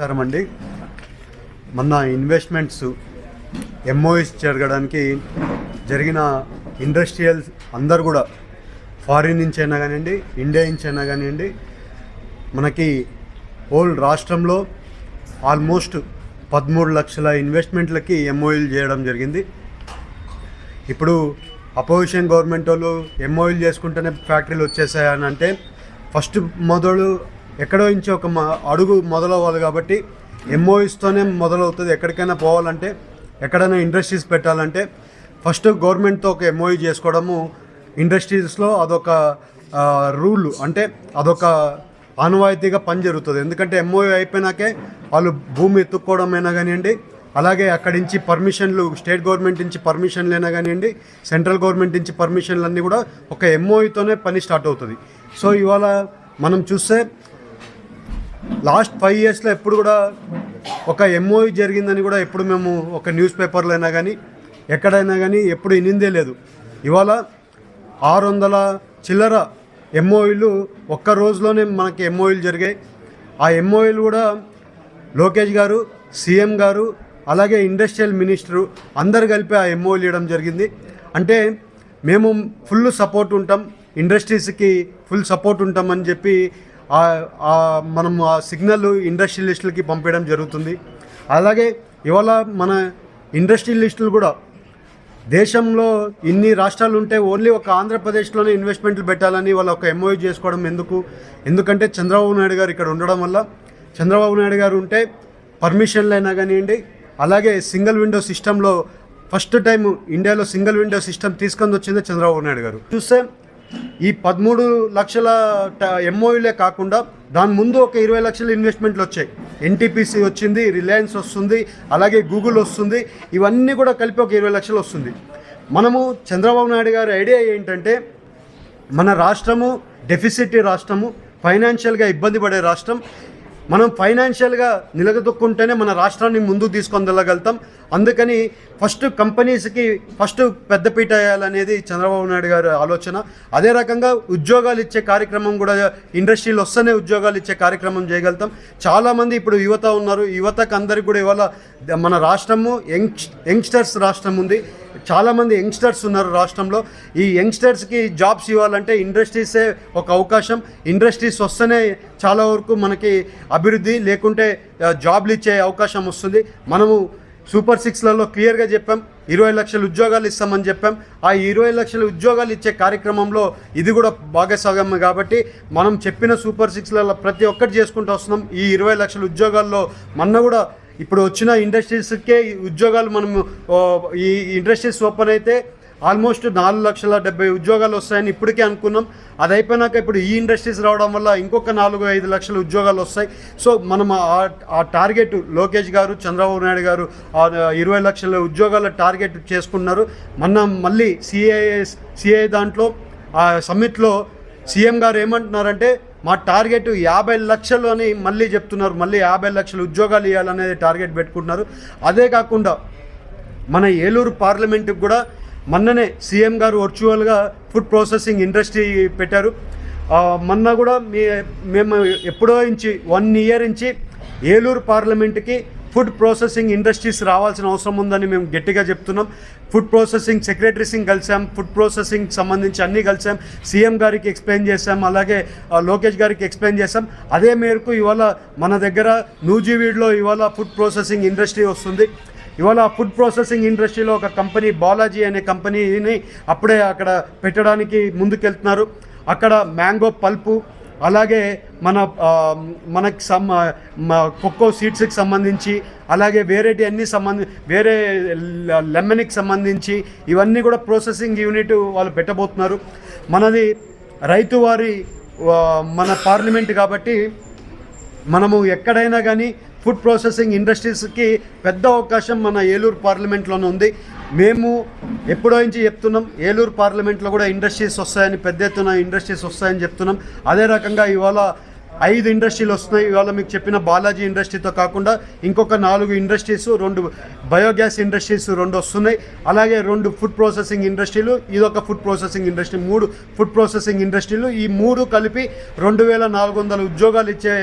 నమస్కారం అండి. మొన్న ఇన్వెస్ట్మెంట్స్ ఎంఓఎస్ జరగడానికి జరిగిన ఇండస్ట్రియల్స్ అందరు కూడా ఫారిన్ నుంచి అయినా కానివ్వండి ఇండియా నుంచి అయినా కానివ్వండి మనకి హోల్ రాష్ట్రంలో ఆల్మోస్ట్ పదమూడు లక్షల ఇన్వెస్ట్మెంట్లకి ఎంఓఎల్ చేయడం జరిగింది. ఇప్పుడు అపోజిషన్ గవర్నమెంట్ వాళ్ళు ఎంఓఎల్ చేసుకుంటేనే ఫ్యాక్టరీలు వచ్చేసాయని అంటే ఫస్ట్ మొదలు ఎక్కడో నుంచి ఒక మ- అడుగు మొదలవ్వాలి కాబట్టి ఎంఓఎస్తోనే మొదలవుతుంది. ఎక్కడికైనా పోవాలంటే ఎక్కడైనా ఇండస్ట్రీస్ పెట్టాలంటే ఫస్ట్ గవర్నమెంట్తో ఒక ఎంఓఈ చేసుకోవడము ఇండస్ట్రీస్లో అదొక రూల్. అంటే అదొక ఆనవాయితీగా పని జరుగుతుంది ఎందుకంటే ఎంఓఈ అయిపోయినాకే వాళ్ళు భూమి ఎత్తుక్కోవడమైనా కానివ్వండి అలాగే అక్కడి నుంచి పర్మిషన్లు స్టేట్ గవర్నమెంట్ నుంచి పర్మిషన్లు అయినా కానివ్వండి సెంట్రల్ గవర్నమెంట్ నుంచి పర్మిషన్లు అన్నీ కూడా ఒక ఎంఓఈతోనే పని స్టార్ట్ అవుతుంది. సో ఇవాళ మనం చూస్తే లాస్ట్ ఫైవ్ ఇయర్స్లో ఎప్పుడు కూడా ఒక ఎంఓఈ జరిగిందని కూడా ఎప్పుడు మేము ఒక న్యూస్ పేపర్లో అయినా కానీ ఎక్కడైనా కానీ ఎప్పుడు ఇనిందే లేదు. ఇవాళ ఆరు వందల చిల్లర ఎంఓఈలు ఒక్క రోజులోనే మనకి ఎంఓఈలు జరిగాయి. ఆ ఎంఓఈలు కూడా లోకేష్ గారు సీఎం గారు అలాగే ఇండస్ట్రియల్ మినిస్టరు అందరు కలిపి ఆ ఎంఓఈలు ఇవ్వడం జరిగింది. అంటే మేము ఫుల్ సపోర్ట్ ఉంటాం ఇండస్ట్రీస్కి ఫుల్ సపోర్ట్ ఉంటామని చెప్పి మనం ఆ సిగ్నల్ ఇండస్ట్రియలిస్టులకి పంపించడం జరుగుతుంది. అలాగే ఇవాళ మన ఇండస్ట్రియలిస్టులు కూడా దేశంలో ఇన్ని రాష్ట్రాలు ఉంటే ఓన్లీ ఒక ఆంధ్రప్రదేశ్లోనే ఇన్వెస్ట్మెంట్లు పెట్టాలని వాళ్ళు ఒక ఎంఓయూ చేసుకోవడం ఎందుకు? ఎందుకంటే చంద్రబాబు నాయుడు గారు ఇక్కడ ఉండడం వల్ల చంద్రబాబు నాయుడు గారు ఉంటే పర్మిషన్లు అయినా కానివ్వండి అలాగే సింగిల్ విండో సిస్టంలో ఫస్ట్ టైం ఇండియాలో సింగిల్ విండో సిస్టమ్ తీసుకొని వచ్చింది చంద్రబాబు నాయుడు గారు. చూస్తే ఈ పదమూడు లక్షల ఎంఓయూలే కాకుండా దాని ముందు ఒక ఇరవై లక్షల ఇన్వెస్ట్మెంట్లు వచ్చాయి. ఎన్టీపీసీ వచ్చింది రిలయన్స్ వస్తుంది అలాగే గూగుల్ వస్తుంది. ఇవన్నీ కూడా కలిపి ఒక ఇరవై లక్షలు వస్తుంది. మనము చంద్రబాబు నాయుడు గారి ఐడియా ఏంటంటే మన రాష్ట్రము డెఫిసిట్ రాష్ట్రము ఫైనాన్షియల్గా ఇబ్బంది పడే రాష్ట్రం మనం ఫైనాన్షియల్గా నిలదొక్కుంటేనే మన రాష్ట్రాన్ని ముందుకు తీసుకొందలగలుగుతాం అందుకని ఫస్ట్ కంపెనీస్కి ఫస్ట్ పెద్దపీట వేయాలనేది చంద్రబాబు నాయుడు గారి ఆలోచన. అదే రకంగా ఉద్యోగాలు ఇచ్చే కార్యక్రమం కూడా ఇండస్ట్రీలు వస్తేనే ఉద్యోగాలు ఇచ్చే కార్యక్రమం చేయగలుగుతాం. చాలామంది ఇప్పుడు యువత ఉన్నారు. యువతకు అందరికి కూడా ఇవాళ మన రాష్ట్రము యంగ్ యంగ్స్టర్స్ రాష్ట్రం ఉంది. చాలామంది యంగ్స్టర్స్ ఉన్నారు రాష్ట్రంలో. ఈ యంగ్స్టర్స్కి జాబ్స్ ఇవ్వాలంటే ఇండస్ట్రీసే ఒక అవకాశం. ఇండస్ట్రీస్ వస్తేనే చాలా వరకు మనకి అభివృద్ధి లేకుంటే జాబ్లు ఇచ్చే అవకాశం వస్తుంది. మనము సూపర్ సిక్స్లలో క్లియర్గా చెప్పాం ఇరవై లక్షల ఉద్యోగాలు ఇస్తామని చెప్పాం. ఆ ఇరవై లక్షల ఉద్యోగాలు ఇచ్చే కార్యక్రమంలో ఇది కూడా భాగస్వామ్యం కాబట్టి మనం చెప్పిన సూపర్ సిక్స్లలో ప్రతి ఒక్కటి చేసుకుంటూ వస్తున్నాం. ఈ ఇరవై లక్షల ఉద్యోగాల్లో మొన్న కూడా ఇప్పుడు వచ్చిన ఇండస్ట్రీస్కే ఉద్యోగాలు మనము ఈ ఇండస్ట్రీస్ ఓపెన్ అయితే ఆల్మోస్ట్ నాలుగు లక్షల డెబ్బై ఉద్యోగాలు వస్తాయని ఇప్పటికే అనుకున్నాం. అది అయిపోయినాక ఇప్పుడు ఈ ఇండస్ట్రీస్ రావడం వల్ల ఇంకొక నాలుగు ఐదు లక్షల ఉద్యోగాలు వస్తాయి. సో మనం ఆ- ఆ టార్గెట్ లోకేష్ గారు చంద్రబాబు నాయుడు గారు ఇరవై లక్షల ఉద్యోగాల టార్గెట్ చేసుకున్నారు. మొన్న మళ్ళీ సిఐఎస్ సిఐ దాంట్లో ఆ సమ్మిట్లో సీఎం గారు ఏమంటున్నారంటే మా టార్గెట్ యాభై లక్షలు అని మళ్ళీ చెప్తున్నారు. మళ్ళీ యాభై లక్షలు ఉద్యోగాలు ఇవ్వాలనేది టార్గెట్ పెట్టుకుంటున్నారు. అదే కాకుండా మన ఏలూరు పార్లమెంటుకు కూడా మొన్ననే సీఎం గారు వర్చువల్గా ఫుడ్ ప్రాసెసింగ్ ఇండస్ట్రీ పెట్టారు. మొన్న కూడా మీ మేము ఎప్పుడో నుంచి వన్ ఇయర్ నుంచి ఏలూరు పార్లమెంట్కి ఫుడ్ ప్రాసెసింగ్ ఇండస్ట్రీస్ రావాల్సిన అవసరం ఉందని మేము గట్టిగా చెప్తున్నాం. ఫుడ్ ప్రాసెసింగ్ సెక్రటరీసింగ్ కలిసాం. ఫుడ్ ప్రాసెసింగ్ సంబంధించి అన్నీ కలిసాం. సీఎం గారికి ఎక్స్ప్లెయిన్ చేసాం. అలాగే లోకేష్ గారికి ఎక్స్ప్లెయిన్ చేసాం. అదే మేరకు ఇవాళ మన దగ్గర నూజివీడ్లో ఇవాళ ఫుడ్ ప్రాసెసింగ్ ఇండస్ట్రీ వస్తుంది. ఇవాళ ఫుడ్ ప్రాసెసింగ్ ఇండస్ట్రీలో ఒక కంపెనీ బాలాజీ అనే కంపెనీని అప్పుడే అక్కడ పెట్టడానికి ముందుకెళ్తున్నారు. అక్కడ మ్యాంగో పల్పు అలాగే మన మనకి సమ్ ఖోఖో సీట్స్కి సంబంధించి అలాగే వేరేటి అన్ని సంబంధి వేరే లెమన్కి సంబంధించి ఇవన్నీ కూడా ప్రాసెసింగ్ యూనిట్ వాళ్ళు పెట్టబోతున్నారు. మనది రైతు వారి మన పార్లమెంట్ కాబట్టి మనము ఎక్కడైనా కానీ ఫుడ్ ప్రాసెసింగ్ ఇండస్ట్రీస్కి పెద్ద అవకాశం మన ఏలూరు పార్లమెంట్లోనే ఉంది. మేము ఎప్పుడో నుంచి చెప్తున్నాం ఏలూరు పార్లమెంట్లో కూడా ఇండస్ట్రీస్ వస్తాయని పెద్ద ఎత్తున ఇండస్ట్రీస్ వస్తాయని చెప్తున్నాం. అదే రకంగా ఇవాళ ఐదు ఇండస్ట్రీలు వస్తున్నాయి. ఇవాళ మీకు చెప్పిన బాలాజీ ఇండస్ట్రీతో కాకుండా ఇంకొక నాలుగు ఇండస్ట్రీస్ రెండు బయోగ్యాస్ ఇండస్ట్రీస్ రెండు వస్తున్నాయి. అలాగే రెండు ఫుడ్ ప్రాసెసింగ్ ఇండస్ట్రీలు ఇదొక ఫుడ్ ప్రాసెసింగ్ ఇండస్ట్రీ మూడు ఫుడ్ ప్రాసెసింగ్ ఇండస్ట్రీలు. ఈ మూడు కలిపి రెండు వేల నాలుగు వందల ఉద్యోగాలు ఇచ్చే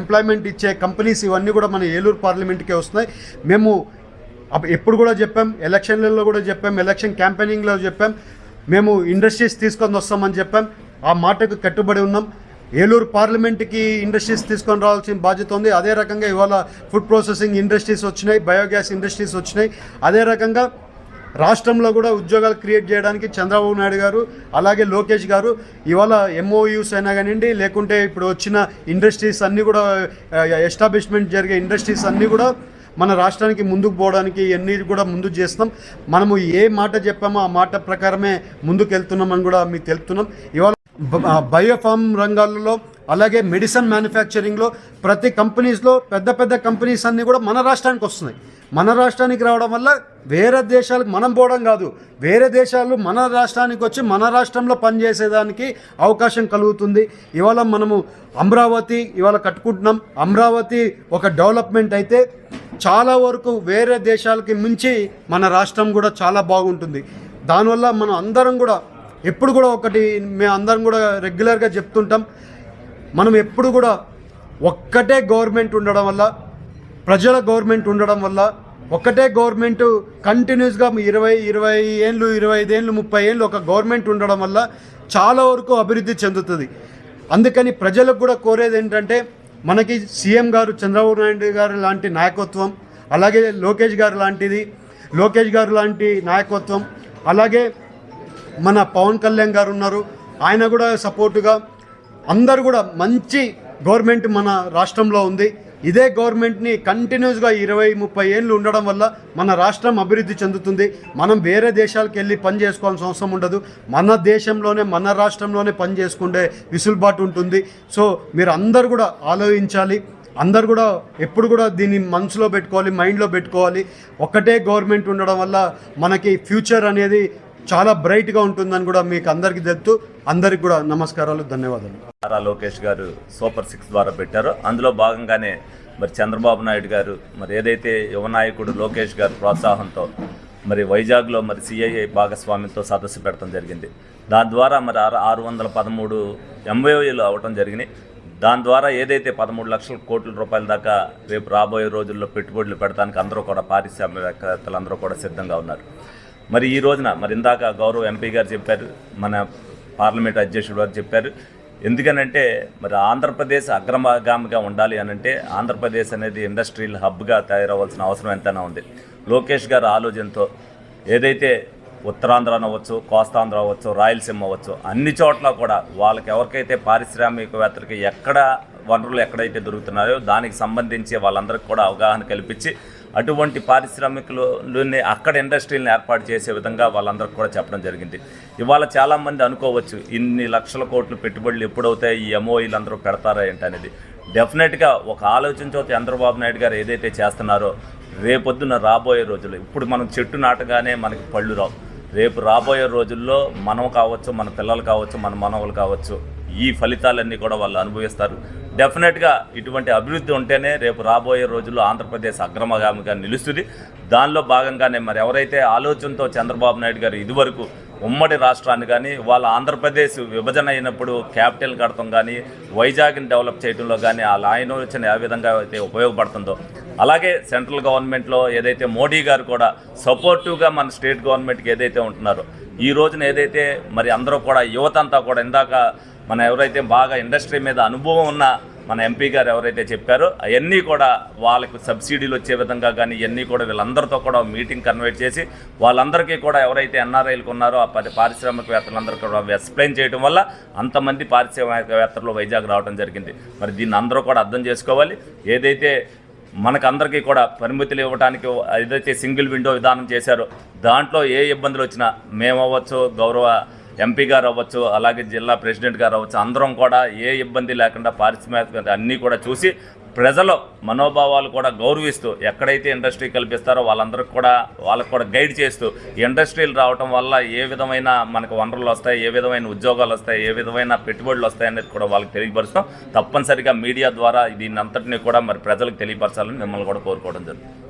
ఎంప్లాయ్మెంట్ ఇచ్చే కంపెనీస్ ఇవన్నీ కూడా మన ఏలూరు పార్లమెంట్కే వస్తున్నాయి. మేము అప్పుడు ఎప్పుడు కూడా చెప్పాం ఎలక్షన్లలో కూడా చెప్పాం ఎలక్షన్ క్యాంపెయినింగ్లో చెప్పాం మేము ఇండస్ట్రీస్ తీసుకొని వస్తామని చెప్పాం ఆ మాటకు కట్టుబడి ఉన్నాం. ఏలూరు పార్లమెంట్కి ఇండస్ట్రీస్ తీసుకొని రావాల్సిన బాధ్యత ఉంది. అదే రకంగా ఇవాళ ఫుడ్ ప్రాసెసింగ్ ఇండస్ట్రీస్ వచ్చినాయి బయోగ్యాస్ ఇండస్ట్రీస్ వచ్చినాయి. అదే రకంగా రాష్ట్రంలో కూడా ఉద్యోగాలు క్రియేట్ చేయడానికి చంద్రబాబు నాయుడు గారు అలాగే లోకేష్ గారు ఇవాళ ఎంఓయూస్ అయినా కానివ్వండి లేకుంటే ఇప్పుడు వచ్చిన ఇండస్ట్రీస్ అన్నీ కూడా ఎస్టాబ్లిష్మెంట్ జరిగే ఇండస్ట్రీస్ అన్నీ కూడా మన రాష్ట్రానికి ముందుకు పోవడానికి ఇవన్నీ కూడా ముందు చేస్తున్నాం. మనము ఏ మాట చెప్పామో ఆ మాట ప్రకారమే ముందుకు వెళ్తున్నామని కూడా మీకు తెలుపుతున్నాం. ఇవాళ బయోఫామ్ రంగాల్లో రంగాలలో అలాగే మెడిసిన్ మ్యానుఫ్యాక్చరింగ్లో ప్రతి కంపెనీస్లో పెద్ద పెద్ద కంపెనీస్ అన్నీ కూడా మన రాష్ట్రానికి వస్తున్నాయి. మన రాష్ట్రానికి రావడం వల్ల వేరే దేశాలకు మనం పోవడం కాదు. వేరే దేశాలు మన రాష్ట్రానికి వచ్చి మన రాష్ట్రంలో పనిచేసేదానికి అవకాశం కలుగుతుంది. ఇవాళ మనము అమరావతి ఇవాళ కట్టుకుంటున్నాం. అమరావతి ఒక డెవలప్మెంట్ అయితే చాలా వరకు వేరే దేశాలకి మించి మన రాష్ట్రం కూడా చాలా బాగుంటుంది. దానివల్ల మనం అందరం కూడా ఎప్పుడు కూడా ఒకటి మేము అందరం కూడా రెగ్యులర్గా చెప్తుంటాం. మనం ఎప్పుడు కూడా ఒక్కటే గవర్నమెంట్ ఉండడం వల్ల ప్రజల గవర్నమెంట్ ఉండడం వల్ల ఒక్కటే గవర్నమెంట్ కంటిన్యూస్గా ఇరవై ఇరవై ఏళ్ళు ఇరవై ఐదేళ్ళు ముప్పై ఏళ్ళు ఒక గవర్నమెంట్ ఉండడం వల్ల చాలా వరకు అభివృద్ధి చెందుతుంది. అందుకని ప్రజలకు కూడా కోరేది ఏంటంటే మనకి సీఎం గారు చంద్రబాబు నాయుడు గారు లాంటి నాయకత్వం అలాగే లోకేష్ గారు లాంటిది లోకేష్ గారు లాంటి నాయకత్వం అలాగే మన పవన్ కళ్యాణ్ గారు ఉన్నారు. ఆయన కూడా సపోర్టుగా అందరు కూడా మంచి గవర్నమెంట్ మన రాష్ట్రంలో ఉంది. ఇదే గవర్నమెంట్ని కంటిన్యూస్గా ఇరవై ముప్పై ఏళ్ళు ఉండడం వల్ల మన రాష్ట్రం అభివృద్ధి చెందుతుంది. మనం వేరే దేశాలకు వెళ్ళి పని చేసుకోవాల్సిన అవసరం ఉండదు. మన దేశంలోనే మన రాష్ట్రంలోనే పని చేసుకుంటే విసులుబాటు ఉంటుంది. సో మీరు అందరు కూడా ఆలోచించాలి. అందరు కూడా ఎప్పుడు కూడా దీన్ని మనసులో పెట్టుకోవాలి మైండ్లో పెట్టుకోవాలి. ఒక్కటే గవర్నమెంట్ ఉండడం వల్ల మనకి ఫ్యూచర్ అనేది చాలా బ్రైట్గా ఉంటుందని కూడా మీకు అందరికీ తెలుపుతూ అందరికి కూడా నమస్కారాలు ధన్యవాదాలు. నారా లోకేష్ గారు సూపర్ సిక్స్ ద్వారా పెట్టారో. అందులో భాగంగానే మరి చంద్రబాబు నాయుడు గారు మరి ఏదైతే యువ నాయకుడు లోకేష్ గారు ప్రోత్సాహంతో మరి వైజాగ్లో మరి సిఐఐ భాగస్వామ్యంతో సదస్సు పెట్టడం జరిగింది. దాని ద్వారా మరి ఆరు ఆరు వందల పదమూడు ఎంఓఏలు అవ్వటం జరిగినాయి. దాని ద్వారా ఏదైతే పదమూడు లక్షల కోట్ల రూపాయల దాకా రేపు రాబోయే రోజుల్లో పెట్టుబడులు పెడతానికి అందరూ కూడా పారిశ్రామికవేత్తలు అందరూ కూడా సిద్ధంగా ఉన్నారు. మరి ఈ రోజున మరి ఇందాక గౌరవ ఎంపీ గారు చెప్పారు మన పార్లమెంట్ అధ్యక్షుడు గారు చెప్పారు. ఎందుకనంటే మరి ఆంధ్రప్రదేశ్ అగ్రగామిగా ఉండాలి అనంటే ఆంధ్రప్రదేశ్ అనేది ఇండస్ట్రియల్ హబ్గా తయారవ్వాల్సిన అవసరం ఎంతైనా ఉంది. లోకేష్ గారి ఆలోచనతో ఏదైతే ఉత్తరాంధ్ర అనవచ్చు కోస్తాంధ్ర అవ్వచ్చు రాయలసీమ అవ్వచ్చు అన్ని చోట్ల కూడా వాళ్ళకి ఎవరికైతే పారిశ్రామికవేత్తలకి ఎక్కడ వనరులు ఎక్కడైతే దొరుకుతున్నాయో దానికి సంబంధించి వాళ్ళందరికీ కూడా అవగాహన కల్పించి అటువంటి పారిశ్రామికులునే అక్కడ ఇండస్ట్రీలను ఏర్పాటు చేసే విధంగా వాళ్ళందరికీ కూడా చెప్పడం జరిగింది. ఇవాళ చాలామంది అనుకోవచ్చు ఇన్ని లక్షల కోట్లు పెట్టుబడులు ఎప్పుడవుతాయి ఈ ఎంఓఈలు అందరూ పెడతారా ఏంటనేది. డెఫినెట్గా ఒక ఆలోచనతో చంద్రబాబు నాయుడు గారు ఏదైతే చేస్తున్నారో రేపొద్దున రాబోయే రోజులు ఇప్పుడు మనం చెట్టు నాటగానే మనకి పళ్ళు రావు. రేపు రాబోయే రోజుల్లో మనం కావచ్చు మన పిల్లలు కావచ్చు మన మనవలు కావచ్చు ఈ ఫలితాలన్నీ కూడా వాళ్ళు అనుభవిస్తారు. డెఫినెట్గా ఇటువంటి అభివృద్ధి ఉంటేనే రేపు రాబోయే రోజుల్లో ఆంధ్రప్రదేశ్ అగ్రమగామిగా నిలుస్తుంది. దానిలో భాగంగానే మరి ఎవరైతే ఆలోచనతో చంద్రబాబు నాయుడు గారు ఇదివరకు ఉమ్మడి రాష్ట్రాన్ని కానీ వాళ్ళ ఆంధ్రప్రదేశ్ విభజన అయినప్పుడు క్యాపిటల్ కడతాం కానీ వైజాగ్ని డెవలప్ చేయడంలో కానీ ఆ వచ్చిన ఏ విధంగా అయితే ఉపయోగపడుతుందో. అలాగే సెంట్రల్ గవర్నమెంట్లో ఏదైతే మోడీ గారు కూడా సపోర్టివ్గా మన స్టేట్ గవర్నమెంట్కి ఏదైతే ఉంటున్నారో ఈ రోజున ఏదైతే మరి అందరూ కూడా యువత అంతా కూడా ఇందాక మన ఎవరైతే బాగా ఇండస్ట్రీ మీద అనుభవం ఉన్న మన ఎంపీ గారు ఎవరైతే చెప్పారో అవన్నీ కూడా వాళ్ళకు సబ్సిడీలు వచ్చే విధంగా కానీ ఇవన్నీ కూడా వీళ్ళందరితో కూడా మీటింగ్ కన్వర్ట్ చేసి వాళ్ళందరికీ కూడా ఎవరైతే ఎన్ఆర్ఐలకు ఉన్నారో ఆ పది పారిశ్రామికవేత్తలందరూ కూడా ఎక్స్ప్లెయిన్ చేయడం వల్ల అంతమంది పారిశ్రామికవేత్తలు వైజాగ్ రావడం జరిగింది. మరి దీన్ని అందరూ కూడా అర్థం చేసుకోవాలి. ఏదైతే మనకందరికీ కూడా పరిమితులు ఇవ్వడానికి ఏదైతే సింగిల్ విండో విధానం చేశారో దాంట్లో ఏ ఇబ్బందులు వచ్చినా మేమవ్వచ్చు గౌరవ ఎంపీ గారు అవ్వచ్చు అలాగే జిల్లా ప్రెసిడెంట్ గారు అవ్వచ్చు అందరం కూడా ఏ ఇబ్బంది లేకుండా పారిశ్రామిక అన్నీ కూడా చూసి ప్రజల మనోభావాలు కూడా గౌరవిస్తూ ఎక్కడైతే ఇండస్ట్రీ కల్పిస్తారో వాళ్ళందరికీ కూడా వాళ్ళకు కూడా గైడ్ చేస్తూ ఈ ఇండస్ట్రీలు రావటం వల్ల ఏ విధమైన మనకు వనరులు వస్తాయి ఏ విధమైన ఉద్యోగాలు వస్తాయి ఏ విధమైన పెట్టుబడులు వస్తాయి అనేది కూడా వాళ్ళకి తెలియపరుస్తాం. తప్పనిసరిగా మీడియా ద్వారా దీన్ని అంతటినీ కూడా మరి ప్రజలకు తెలియపరచాలని మిమ్మల్ని కూడా కోరుకోవడం జరుగుతుంది.